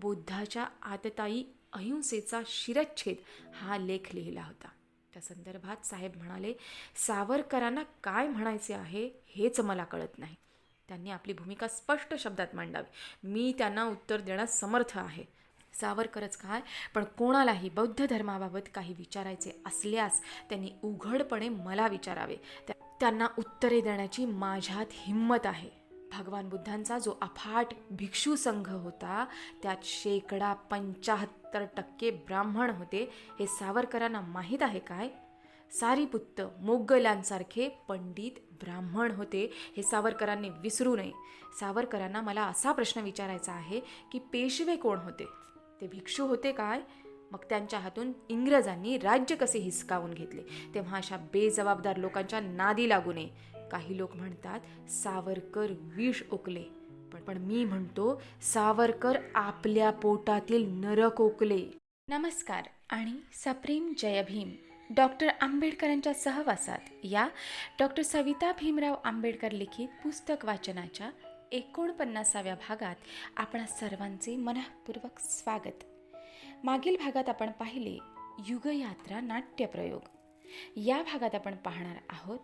बुद्धाच्या आतताई अहिंसेचा शिरच्छेद हा लेख लिहिला होता. त्या संदर्भात साहेब म्हणाले सावरकरांना काय म्हणायचे आहे हेच मला कळत नाही. त्यांनी आपली भूमिका स्पष्ट शब्दात मांडावी. मी त्यांना उत्तर देण्यास समर्थ आहे. सावरकरच काय? पण कोणालाही बौद्ध धर्माबाबत काही विचारायचे असल्यास त्यांनी उघडपणे मला विचारावे. त्या- त्यांना उत्तरे देण्याची माझ्यात हिंमत आहे. भगवान बुद्धांचा जो अफाट भिक्षू संघ होता त्यात शेकडा पंचाहत्तर टक्के ब्राह्मण होते हे सावरकरांना माहीत आहे काय? सारीपुत्त मोगलांसारखे पंडित ब्राह्मण होते हे सावरकरांनी विसरू नये. सावरकरांना मला असा प्रश्न विचारायचा आहे की पेशवे कोण होते? ते भिक्षू होते काय? मग त्यांच्या हातून इंग्रजांनी राज्य कसे हिसकावून घेतले? तेव्हा अशा बेजबाबदार लोकांच्या नादी लागू नये. काही लोक म्हणतात सावरकर विष ओकले. पण पण मी म्हणतो सावरकर आपल्या पोटातील नरक ओकले. नमस्कार आणि सप्रेम जय भीम. डॉक्टर आंबेडकरांच्या सहवासात या डॉक्टर सविता भीमराव आंबेडकर लिखित पुस्तक वाचनाच्या एकोणपन्नासाव्या भागात आपणा सर्वांचे मनःपूर्वक स्वागत. मागील भागात आपण पाहिले युगयात्रा नाट्यप्रयोग. या भागात आपण पाहणार आहोत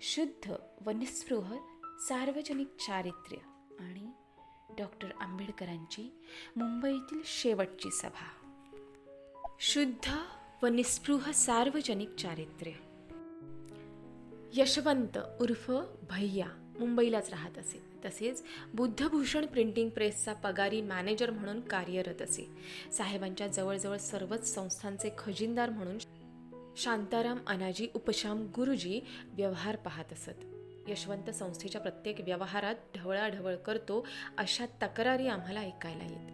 शुद्ध व निस्पृह सार्वजनिक चारित्र्य आणि डॉक्टर आंबेडकरांची मुंबईतील शेवटची सभा. शुद्ध व निस्पृह सार्वजनिक चारित्र्य. यशवंत उर्फ भैया मुंबईलाच राहत असे. तसेच बुद्धभूषण प्रिंटिंग प्रेसचा पगारी मॅनेजर म्हणून कार्यरत असे. साहेबांच्या जवळजवळ सर्वच संस्थांचे खजिनदार म्हणून शांताराम अनाजी उपशाम गुरुजी व्यवहार पाहत असत. यशवंत संस्थेच्या प्रत्येक व्यवहारात ढवळाढवळ करतो अशा तक्रारी आम्हाला ऐकायला येत.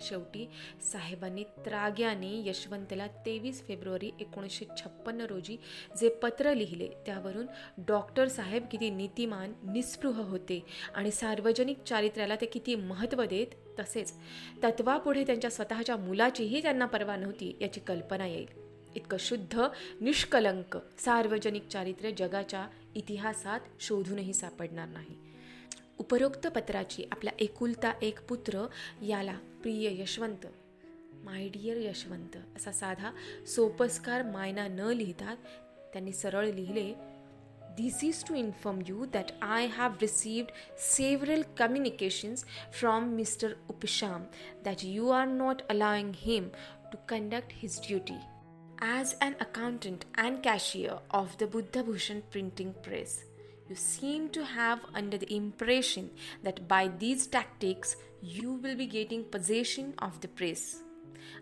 शेवटी साहेबांनी त्राग्याने यशवंतला तेवीस फेब्रुवारी एकोणीसशे छप्पन्न रोजी जे पत्र लिहिले त्यावरून डॉक्टर साहेब किती नीतिमान निस्पृह होते आणि सार्वजनिक चारित्र्याला ते किती महत्त्व देत तसेच तत्वापुढे त्यांच्या स्वतःच्या मुलाचीही त्यांना पर्वा नव्हती याची कल्पना येईल. इतकं शुद्ध निष्कलंक सार्वजनिक चारित्र्य जगाच्या इतिहासात शोधूनही सापडणार नाही. उपरोक्त पत्राची आपला एकुलता एक पुत्र याला प्रिय यशवंत माय डिअर यशवंत असा साधा सोपस्कार मायना न लिहितात त्यांनी सरळ लिहिले this is to inform you that I have received several communications from mister Upashyam that you are not aligning him to conduct his duty as an accountant and cashier of the Buddha Bhushan printing press. You seem to have under the impression that by these tactics you will be getting possession of the press.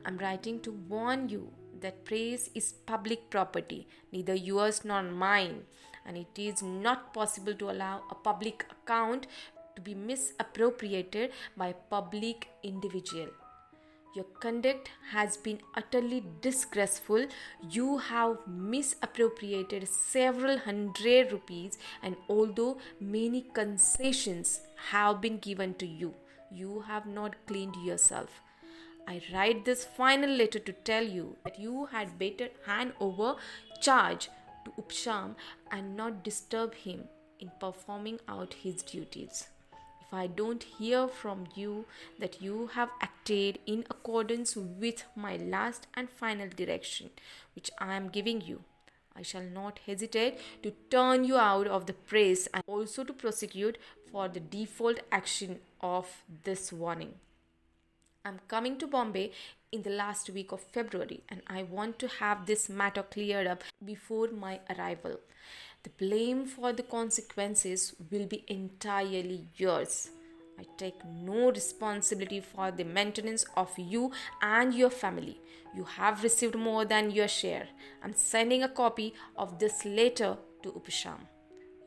I'm writing to warn you that press is public property, neither yours nor mine, and it is not possible to allow a public account to be misappropriated by public individual. Your conduct has been utterly disgraceful. You have misappropriated several hundred rupees, and although many concessions have been given to you, you have not cleaned yourself. I write this final letter to tell you that you had better hand over charge to Upsham and not disturb him in performing out his duties. If I don't hear from you that you have acted in accordance with my last and final direction, which I am giving you, I shall not hesitate to turn you out of the press and also to prosecute for the default action of this warning. I'm coming to Bombay in the last week of February and I want to have this matter cleared up before my arrival. The blame for the consequences will be entirely yours. I take no responsibility for the maintenance of you and your family. You have received more than your share. I'm sending a copy of this letter to Upasham.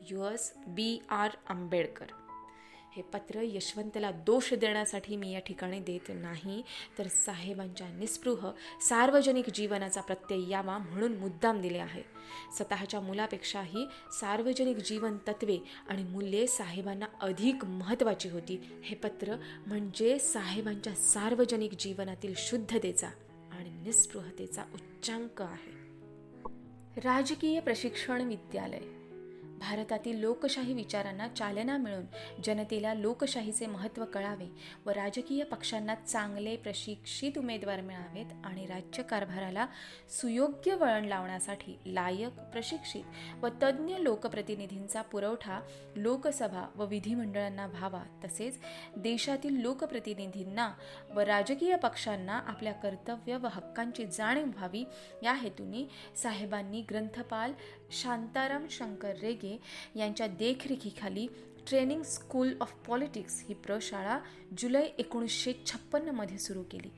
Yours, B. R. Ambedkar. हे पत्र यशवंतला दोष देण्यासाठी मी या ठिकाणी देत नाही. तर साहेबांच्या निस्पृह सार्वजनिक जीवनाचा प्रत्यय यावा म्हणून मुद्दाम दिले आहे. स्वतःच्या मुलापेक्षाही सार्वजनिक जीवन तत्वे आणि मूल्ये साहेबांना अधिक महत्त्वाची होती. हे पत्र म्हणजे साहेबांच्या सार्वजनिक जीवनातील शुद्धतेचा आणि निस्पृहतेचा उच्चांक आहे. राजकीय प्रशिक्षण विद्यालय भारतातील लोकशाही विचारांना चालना मिळून जनतेला लोकशाहीचे महत्त्व कळावे व राजकीय पक्षांना चांगले प्रशिक्षित उमेदवार मिळावेत आणि राज्यकारभाराला सुयोग्य वळण लावण्यासाठी लायक प्रशिक्षित व तज्ज्ञ लोकप्रतिनिधींचा पुरवठा लोकसभा व विधिमंडळांना व्हावा तसेच देशातील लोकप्रतिनिधींना व राजकीय पक्षांना आपल्या कर्तव्य व हक्कांची जाणीव व्हावी. या हेतूने साहेबांनी ग्रंथपाल शांताराम शंकर रेगे यांच्या देखरेखीखाली ट्रेनिंग स्कूल ऑफ पॉलिटिक्स ही प्रशाळा जुलै एकोणीसशे छप्पन्नमध्ये सुरू केली.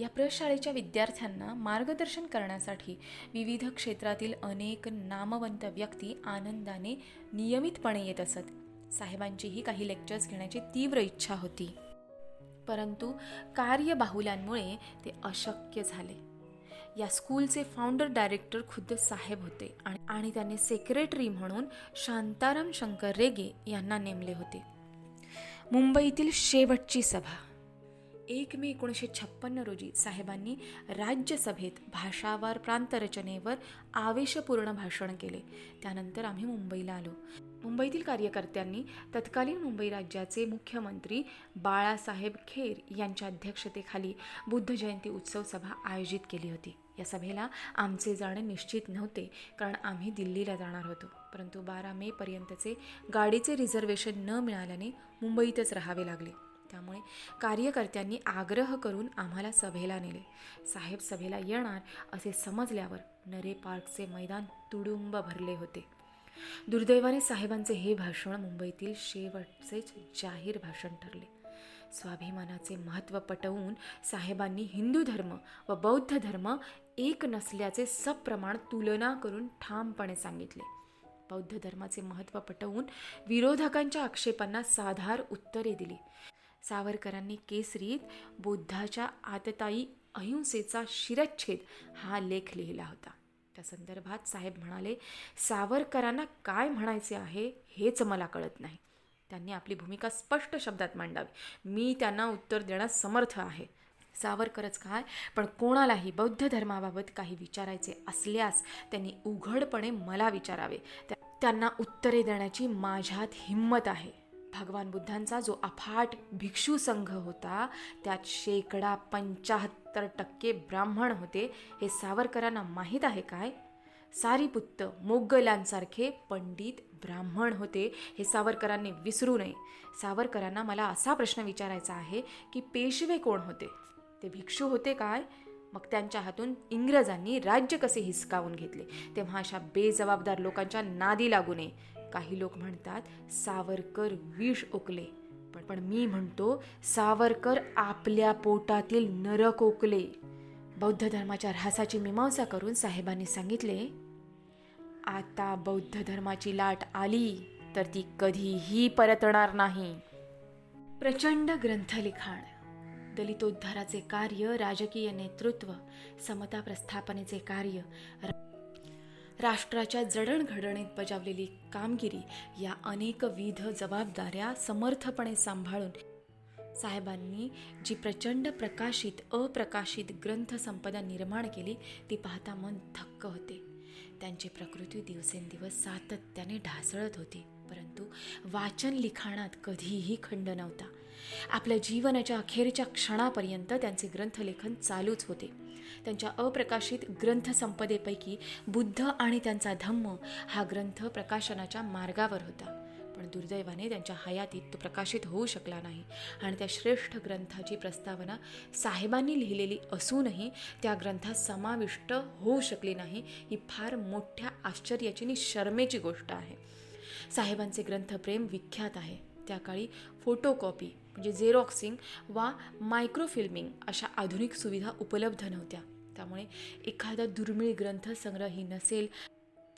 या प्रशाळेच्या विद्यार्थ्यांना मार्गदर्शन करण्यासाठी विविध क्षेत्रातील अनेक नामवंत व्यक्ती आनंदाने नियमितपणे येत असत. साहेबांचीही काही लेक्चर्स घेण्याची तीव्र इच्छा होती. परंतु कार्यबाहुल्यांमुळे ते अशक्य झाले. या स्कूलचे फाउंडर डायरेक्टर खुद्द साहेब होते. आणि आणि त्यांनी सेक्रेटरी म्हणून शांताराम शंकर रेगे यांना नेमले होते. मुंबईतील शेवटची सभा. एक मे एकोणीसशे छप्पन्न रोजी साहेबांनी राज्यसभेत भाषावार प्रांतरचनेवर आवेशपूर्ण भाषण केले. त्यानंतर आम्ही मुंबईला आलो. मुंबईतील कार्यकर्त्यांनी तत्कालीन मुंबई राज्याचे मुख्यमंत्री बाळासाहेब खेर यांच्या अध्यक्षतेखाली बुद्ध जयंती उत्सव सभा आयोजित केली होती. या सभेला आमचे जाणे निश्चित नव्हते कारण आम्ही दिल्लीला जाणार होतो. परंतु बारा मेपर्यंतचे गाडीचे रिझर्वेशन न मिळाल्याने मुंबईतच राहावे लागले. त्यामुळे कार्यकर्त्यांनी आग्रह करून आम्हाला सभेला नेले. साहेब सभेला येणार असे समजल्यावर नरे पार्कचे मैदान तुडुंब भरले होते. दुर्दैवाने साहेबांचे हे भाषण मुंबईतील शेवटचेच जाहीर भाषण ठरले. स्वाभिमानाचे महत्त्व पटवून साहेबांनी हिंदू धर्म व बौद्ध धर्म एक नसल्याचे सप्रमाण तुलना करून ठामपणे सांगितले. बौद्ध धर्माचे महत्त्व पटवून विरोधकांच्या आक्षेपांना साधार उत्तरे दिली. सावरकरांनी केसरीत बुद्धाच्या आतताई अहिंसेचा शिरच्छेद हा लेख लिहिला होता. त्या संदर्भात साहेब म्हणाले सावरकरांना काय म्हणायचे आहे हेच मला कळत नाही. त्यांनी आपली भूमिका स्पष्ट शब्दात मांडावी. मी त्यांना उत्तर देण्यास समर्थ आहे. सावरकरच काय? पण कोणालाही बौद्ध धर्माबाबत काही विचारायचे असल्यास त्यांनी उघडपणे मला विचारावे. त्या- त्यांना उत्तरे देण्याची माझ्यात हिंमत आहे. भगवान बुद्धांचा जो अफाट भिक्षू संघ होता त्यात शेकडा पंचाहत्तर टक्के ब्राह्मण होते हे सावरकरांना माहीत आहे काय? सारीपुत्त मोगलांसारखे पंडित ब्राह्मण होते हे सावरकरांनी विसरू नये. सावरकरांना मला असा प्रश्न विचारायचा आहे की पेशवे कोण होते? ते भिक्षू होते काय? मग त्यांच्या हातून इंग्रजांनी राज्य कसे हिसकावून घेतले? तेव्हा अशा बेजबाबदार लोकांच्या नादी लागू नये. काही लोक म्हणतात सावरकर विष ओकले. पण पण मी म्हणतो सावरकर आपल्या पोटातील नरक ओकले. बौद्ध धर्माच्या ऱ्हासाची मीमांसा करून साहेबांनी सांगितले आता बौद्ध धर्माची लाट आली तर ती कधीही परतणार नाही. प्रचंड ग्रंथलिखाण. दलितोद्धाराचे कार्य राजकीय नेतृत्व समता प्रस्थापनेचे कार्य राष्ट्राच्या जडणघडणीत बजावलेली कामगिरी या अनेकविध जबाबदाऱ्या समर्थपणे सांभाळून साहेबांनी जी प्रचंड प्रकाशित अप्रकाशित ग्रंथसंपदा निर्माण केली ती पाहता मन थक्क होते. त्यांची प्रकृती दिवसेंदिवस सातत्याने ढासळत होती. परंतु वाचन लिखाणात कधीही खंड नव्हता. आपल्या जीवनाच्या अखेरच्या क्षणापर्यंत त्यांचे ग्रंथलेखन चालूच होते. त्यांच्या अप्रकाशित ग्रंथसंपदेपैकी बुद्ध आणि त्यांचा धम्म हा ग्रंथ प्रकाशनाच्या मार्गावर होता. पण दुर्दैवाने त्यांच्या हयातीत तो प्रकाशित होऊ शकला नाही. आणि त्या श्रेष्ठ ग्रंथाची प्रस्तावना साहेबांनी लिहिलेली असूनही त्या ग्रंथात समाविष्ट होऊ शकली नाही ही फार मोठ्या आश्चर्याची आणि शर्मेची गोष्ट आहे. साहेबांचे ग्रंथप्रेम विख्यात आहे. त्या काळी फोटोकॉपी म्हणजे झेरॉक्सिंग वा मायक्रोफिल्मिंग अशा आधुनिक सुविधा उपलब्ध नव्हत्या. त्यामुळे एखादा दुर्मिळ ग्रंथ संग्रही नसेल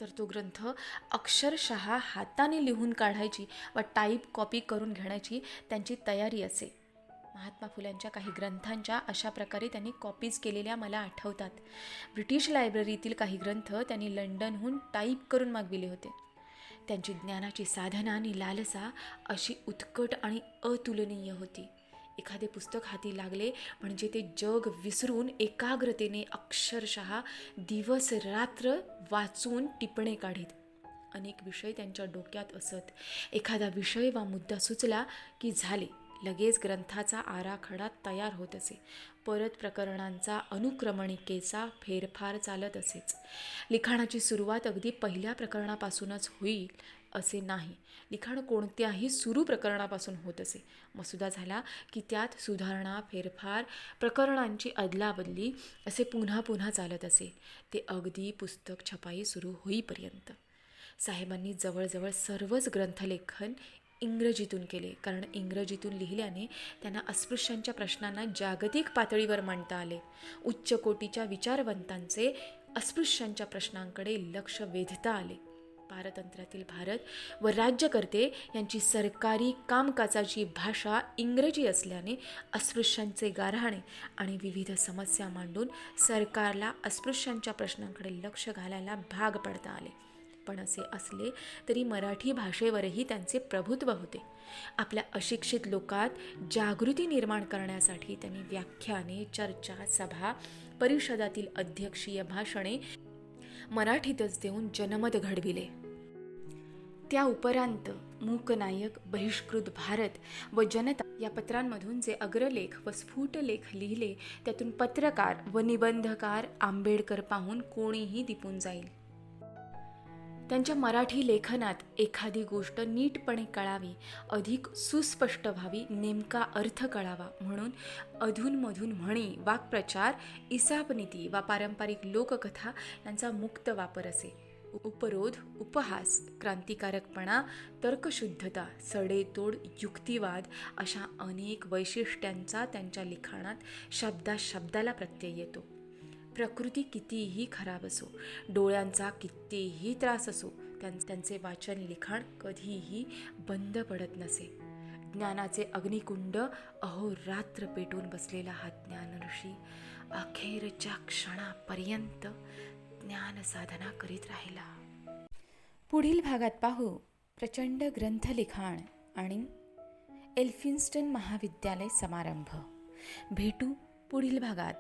तर तो ग्रंथ अक्षरशः हाताने लिहून काढायची व टाईप कॉपी करून घेण्याची त्यांची तयारी असे. महात्मा फुल्यांच्या काही ग्रंथांच्या अशा प्रकारे त्यांनी कॉपीज केलेल्या मला आठवतात. ब्रिटिश लायब्ररीतील काही ग्रंथ त्यांनी लंडनहून टाईप करून मागविले होते. त्यांची ज्ञानाची साधना आणि लालसा अशी उत्कट आणि अतुलनीय होती. एखादे पुस्तक हाती लागले म्हणजे ते जग विसरून एकाग्रतेने अक्षरशः दिवस रात्र वाचून टिपणे काढीत. अनेक विषय त्यांच्या डोक्यात असत. एखादा विषय वा मुद्दा सुचला की झाले लगेच ग्रंथाचा आराखडा तयार होत असे. परत प्रकरणांचा अनुक्रमणिकेचा फेरफार चालत असेच. लिखाणाची सुरुवात अगदी पहिल्या प्रकरणापासूनच होईल असे नाही. लिखाण कोणत्याही सुरू प्रकरणापासून होत असे. मसुदा झाला की त्यात सुधारणा फेरफार प्रकरणांची अदलाबदली असे पुन्हा पुन्हा चालत असे. ते अगदी पुस्तक छपाई सुरू होईपर्यंत. साहेबांनी जवळजवळ सर्वच ग्रंथलेखन इंग्रजीतून केले. कारण इंग्रजीतून लिहिल्याने त्यांना अस्पृश्यांच्या प्रश्नांना जागतिक पातळीवर मांडता आले. उच्च कोटीच्या विचारवंतांचे अस्पृश्यांच्या प्रश्नांकडे लक्ष वेधता आले. पारतंत्र्यातील भारत व राज्यकर्ते यांची सरकारी कामकाजाची भाषा इंग्रजी असल्याने अस्पृश्यांचे गारहाणे आणि विविध समस्या मांडून सरकारला अस्पृश्यांच्या प्रश्नांकडे लक्ष घालायला भाग पडता आले. पण असे असले तरी मराठी भाषेवरही त्यांचे प्रभुत्व होते. आपल्या अशिक्षित लोकात जागृती निर्माण करण्यासाठी त्यांनी व्याख्याने चर्चा सभा परिषदातील अध्यक्षीय भाषणे मराठीतच देऊन जनमत घडविले. त्या उपरांत मूकनायक बहिष्कृत भारत व जनता या पत्रांमधून जे अग्रलेख व स्फुट लेख लिहिले त्यातून पत्रकार व निबंधकार आंबेडकर पाहून कोणीही दिपून जाईल. त्यांच्या मराठी लेखनात एखादी गोष्ट नीटपणे कळावी अधिक सुस्पष्ट व्हावी नेमका अर्थ कळावा म्हणून अधूनमधून म्हणी वाक्प्रचार इसापनीती वा पारंपरिक लोककथा यांचा मुक्त वापर असे. उपरोध उपहास क्रांतिकारकपणा तर्कशुद्धता सडेतोड युक्तिवाद अशा अनेक वैशिष्ट्यांचा त्यांच्या लिखाणात शब्दा शब्दाला प्रत्यय येतो. प्रकृती कितीही खराब असो डोळ्यांचा कितीही त्रास असो त्यां त्यांचे वाचन लिखाण कधीही बंद पडत नसे. ज्ञानाचे अग्निकुंड अहोरात्र पेटून बसलेला हा ज्ञान ऋषी अखेरच्या क्षणापर्यंत ज्ञान साधना करीत राहिला. पुढील भागात पाहू प्रचंड ग्रंथलिखाण आणि एल्फिन्स्टन महाविद्यालय समारंभ. भेटू पुढील भागात.